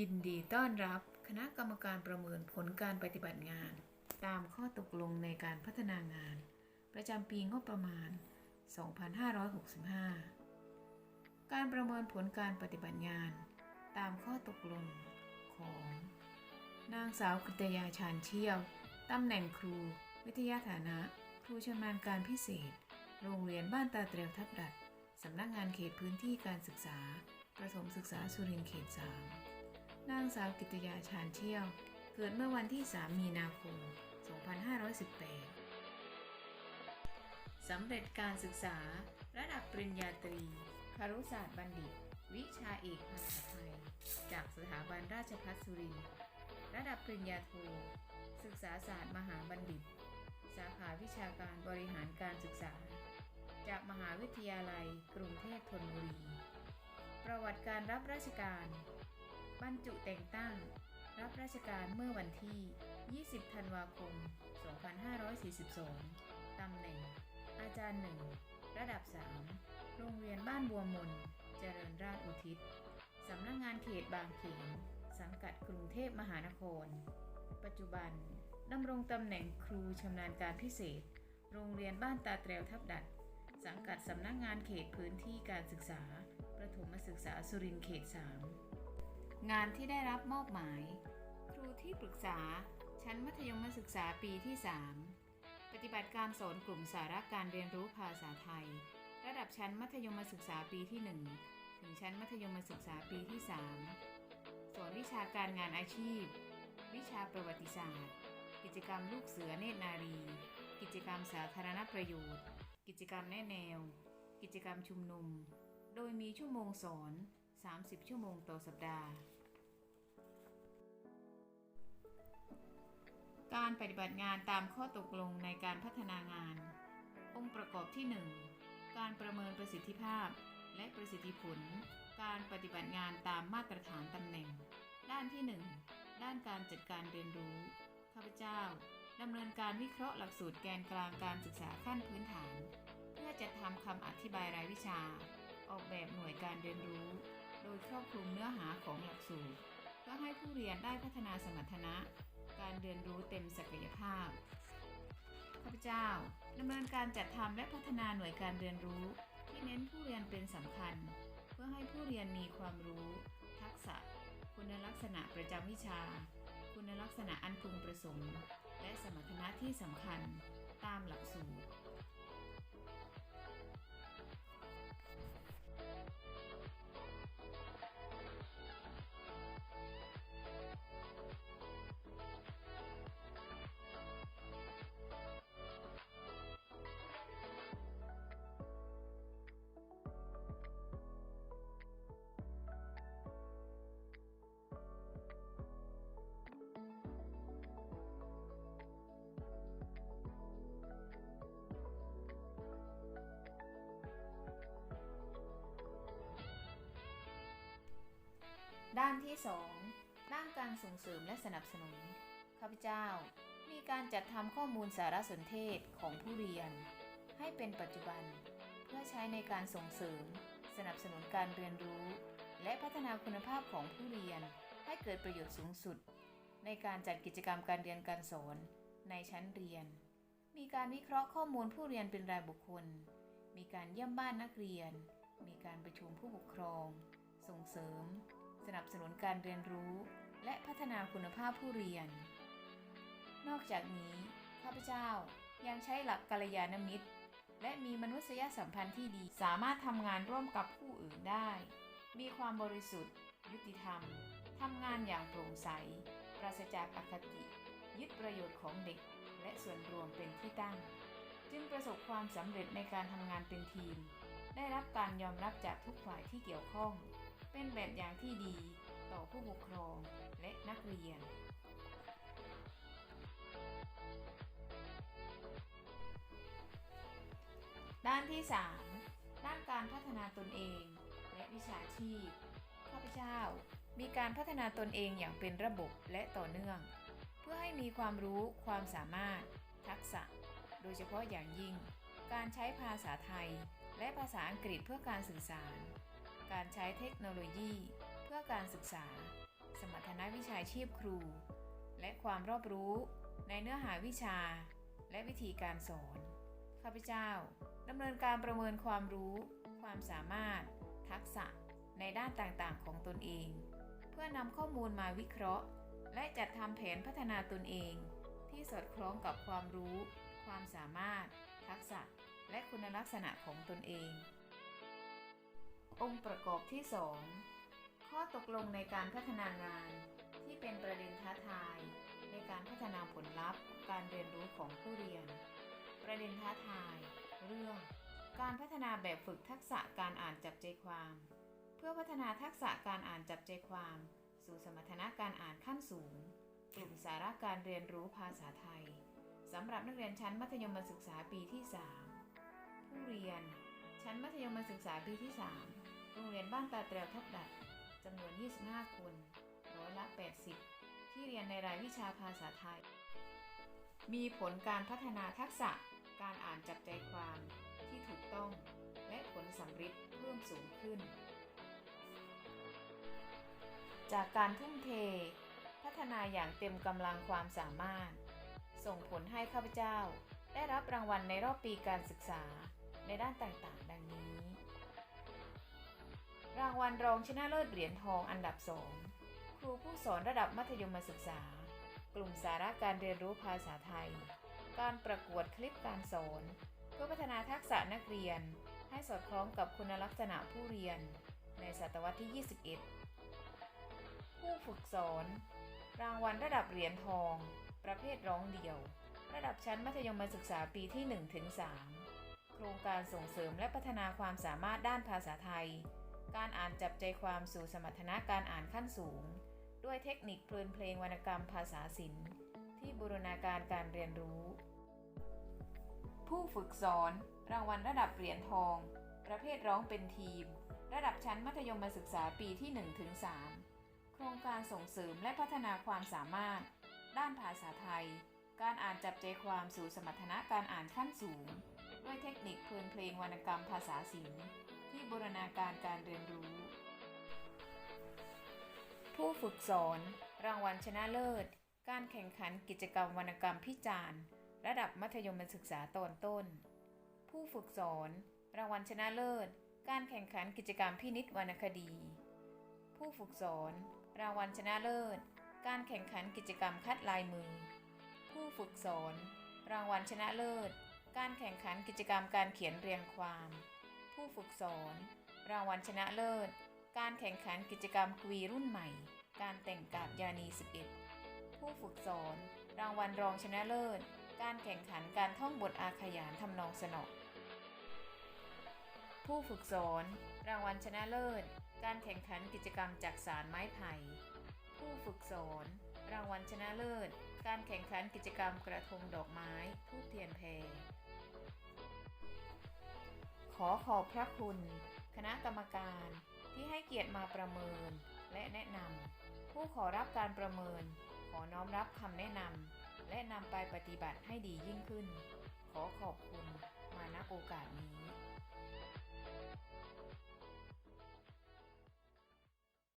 ยินดีต้อนรับคณะกรรมการประเมินผลการปฏิบัติงาน ตามข้อตกลงในการพัฒนางาน ประจำปีงบประมาณ 2565 การประเมินผลการปฏิบัติงาน ตามข้อตกลงของ นางสาวกฤตยาชาญเชี่ยวตำแหน่งครู วิทยาฐานะ ครูชำนาญการพิเศษ โรงเรียนบ้านตาเตรียวทับดัดสำนักงานเขตพื้นที่การศึกษา ประถมศึกษาสุรินทร์เขต 3 นางสาวกิตยาชาญเชี่ยว เกิดเมื่อวันที่ 3 มีนาคม 2518 สำเร็จการศึกษา ระดับปริญญาตรี คารุศาสตร์บัณฑิต วิชาเอกภาษาไทย จากสถาบันราชภัฏสุรินทร์ ระดับปริญญาโท ศึกษาศาสตร์มหาบัณฑิต สาขาวิชาการบริหารการศึกษา จากมหาวิทยาลัย กรุงเทพธนบุรี ประวัติการรับราชการ บรรจุแต่งตั้ง รับราชการเมื่อวันที่ 20 ธันวาคม 2542 ตำแหน่ง อาจารย์หนึ่งระดับ 3 โรงเรียนบ้านบัวมน เจริญราชอุทิศ สำนักงานเขตบางเขน สังกัดกรุงเทพมหานคร ปัจจุบันดำรงตำแหน่งครูชำนาญการพิเศษ โรงเรียนบ้านตาเตรวทับดัด สังกัดสำนักงานเขตพื้นที่การศึกษา ประถมศึกษาสุรินทร์เขต 3 งานที่ได้รับมอบหมาย ครูที่ปรึกษา ชั้นมัธยมศึกษาปีที่ 3 ปฏิบัติการสอนกลุ่มสาระการเรียนรู้ภาษาไทย ระดับชั้นมัธยมศึกษาปีที่ 1 ถึงชั้นมัธยมศึกษาปีที่ 3 สอนวิชาการงานอาชีพ วิชาประวัติศาสตร์ กิจกรรมลูกเสือเนตรนารี กิจกรรมสาธารณประโยชน์ กิจกรรมแนแนว กิจกรรมชุมนุม โดยมีชั่วโมงสอน 30 ชั่วโมงต่อสัปดาห์ การปฏิบัติงานตามข้อตกลงในการพัฒนางาน องค์ประกอบที่ 1 การประเมินประสิทธิภาพ และประสิทธิผล การปฏิบัติงานตามมาตรฐานตำแหน่ง ด้านที่ 1 ด้านการจัดการเรียนรู้ ข้าพเจ้าดำเนินการวิเคราะห์หลักสูตรแกนกลางการศึกษาขั้นพื้นฐาน เพื่อจัดทำคำอธิบายรายวิชา ออกแบบหน่วยการเรียนรู้ โดยครอบคลุมเนื้อหาของหลักสูตร เพื่อให้ผู้เรียนได้พัฒนาสมรรถนะ การเรียนรู้เต็มศักยภาพ ข้าพเจ้าดำเนินการจัดทำและพัฒนาหน่วยการเรียนรู้ ที่เน้นผู้เรียนเป็นสำคัญ เพื่อให้ผู้เรียนมีความรู้ ทักษะ คุณลักษณะประจำวิชา คุณลักษณะอันพึงประสงค์ และสมรรถนะที่สำคัญ ตามหลักสูตร ที่ 2 ด้านการส่งเสริมและสนับสนุน ข้าพเจ้ามีการจัดทำข้อมูลสารสนเทศของผู้เรียน ให้เป็นปัจจุบัน เพื่อใช้ในการส่งเสริม สนับสนุนการเรียนรู้ และพัฒนาคุณภาพของผู้เรียน ให้เกิดประโยชน์สูงสุด ในการจัดกิจกรรมการเรียนการสอนในชั้นเรียน มีการวิเคราะห์ข้อมูลผู้เรียนเป็นรายบุคคล มีการเยี่ยมบ้านนักเรียน มีการประชุมผู้ปกครอง ส่งเสริม สนับสนุนการเรียนรู้ และพัฒนาคุณภาพผู้เรียน นอกจากนี้ ข้าพเจ้ายังใช้หลักกัลยาณมิตร และมีมนุษยสัมพันธ์ที่ดี สามารถทำงานร่วมกับผู้อื่นได้ มีความบริสุทธิ์ ยุติธรรม ทำงานอย่างโปร่งใส ปราศจากอคติ ยึดประโยชน์ของเด็ก และส่วนรวมเป็นที่ตั้ง จึงประสบความสำเร็จในการทำงานเป็นทีม ได้รับการยอมรับจากทุกฝ่ายที่เกี่ยวข้อง เป็นแบบอย่างที่ดีต่อผู้ปกครองและนักเรียน ด้านที่ 3 ด้านการพัฒนาตนเอง และวิชาชีพ ข้าพเจ้ามีการพัฒนาตนเองอย่างเป็นระบบและต่อเนื่อง เพื่อให้มีความรู้ความสามารถ ทักษะ โดยเฉพาะอย่างยิ่ง การใช้ภาษาไทย และภาษาอังกฤษเพื่อการสื่อสาร การใช้เทคโนโลยี เพื่อการศึกษา สมรรถนะวิชาชีพครู และความรอบรู้ในเนื้อหาวิชา และวิธีการสอน ข้าพเจ้าดำเนินการประเมินความรู้ ความสามารถ ทักษะในด้านต่างๆ ของตนเอง เพื่อนำข้อมูลมาวิเคราะห์ และจัดทำแผนพัฒนาตนเอง ที่สอดคล้องกับความรู้ ความสามารถ ทักษะ และคุณลักษณะของตนเอง องค์ประกอบที่ 2 ข้อตกลงในการพัฒนางาน ที่เป็นประเด็นท้าทาย ในการพัฒนาผลลัพธ์ การเรียนรู้ของผู้เรียน ประเด็นท้าทาย เรื่อง การพัฒนาแบบฝึกทักษะการอ่านจับใจความ เพื่อพัฒนาทักษะการอ่านจับใจความ สู่สมรรถนะการอ่านขั้นสูง กลุ่มสาระการเรียนรู้ภาษาไทยสำหรับนักเรียนชั้นมัธยมศึกษาปีที่ 3 ผู้เรียน ชั้นมัธยมศึกษาปีที่ 3 โรงเรียนบ้านตาเตรียวทับดัดจำนวน 25 คนร้อยละ 80 ที่เรียนในรายวิชาภาษาไทย มีผลการพัฒนาทักษะการอ่านจับใจความที่ถูกต้อง และผลสำฤทธิ์เพิ่มสูงขึ้น จากการทุ่มเท พัฒนาอย่างเต็มกำลังความสามารถ ส่งผลให้ข้าพเจ้าได้รับรางวัลในรอบปีการศึกษาในด้านต่างๆ ดังนี้ รางวัลรองชนะเลิศเหรียญทองอันดับ2ครูผู้สอนระดับมัธยมศึกษา กลุ่มสาระการเรียนรู้ภาษาไทย การประกวดคลิปการสอน เพื่อพัฒนาทักษะนักเรียน ให้สอดคล้องกับคุณลักษณะผู้เรียน ในศตวรรษที่ 21 ผู้ฝึกสอน รางวัลระดับเหรียญทอง ประเภทร้องเดี่ยว ระดับชั้นมัธยมศึกษาปีที่ 1-3 โครงการส่งเสริมและพัฒนาความสามารถด้านภาษาไทย การอ่านจับใจความสู่สมรรถนะการอ่านขั้นสูง ด้วยเทคนิคเพลินเพลงวรรณกรรมภาษาศิลป์ ที่บูรณาการการเรียนรู้ ผู้ฝึกสอน รางวัลระดับเหรียญทอง ประเภทร้องเป็นทีม ระดับชั้นมัธยมศึกษาปีที่ 1-3 โครงการส่งเสริมและพัฒนาความสามารถ ด้านภาษาไทย การอ่านจับใจความสู่สมรรถนะการอ่านขั้นสูง ด้วยเทคนิคเพลินเพลงวรรณกรรมภาษาศิลป์ ที่บูรณาการการเรียนรู้ ผู้ฝึกสอน รางวัลชนะเลิศ การแข่งขันกิจกรรมวรรณกรรมพิจารณ์ ระดับมัธยมศึกษาตอนต้น ผู้ฝึกสอน รางวัลชนะเลิศ การแข่งขันกิจกรรมพินิจวรรณคดี ผู้ฝึกสอน รางวัลชนะเลิศ การแข่งขันกิจกรรมคัดลายมือ ผู้ฝึกสอน รางวัลชนะเลิศการแข่งขันกิจกรรมการเขียนเรียงความ ผู้ฝึกสอน รางวัลชนะเลิศ การแข่งขันกิจกรรมกวีรุ่นใหม่ การแต่งกาบยานี 11 ผู้ฝึกสอน รางวัลรองชนะเลิศ การแข่งขันการท่องบทอาขยานทำนองสนอผู้ฝึกสอน รางวัลชนะเลิศ การแข่งขันกิจกรรมจักสารไม้ไผ่ ผู้ฝึกสอน รางวัลชนะเลิศ การแข่งขันกิจกรรมกระทงดอกไม้ ทูบเทียนแพร ขอขอบพระคุณ คณะกรรมการที่ให้เกียรติมาประเมินและแนะนำผู้ขอรับการประเมิน ขอน้อมรับคำแนะนำและนำไปปฏิบัติให้ดียิ่งขึ้น ขอขอบคุณมาณโอกาสนี้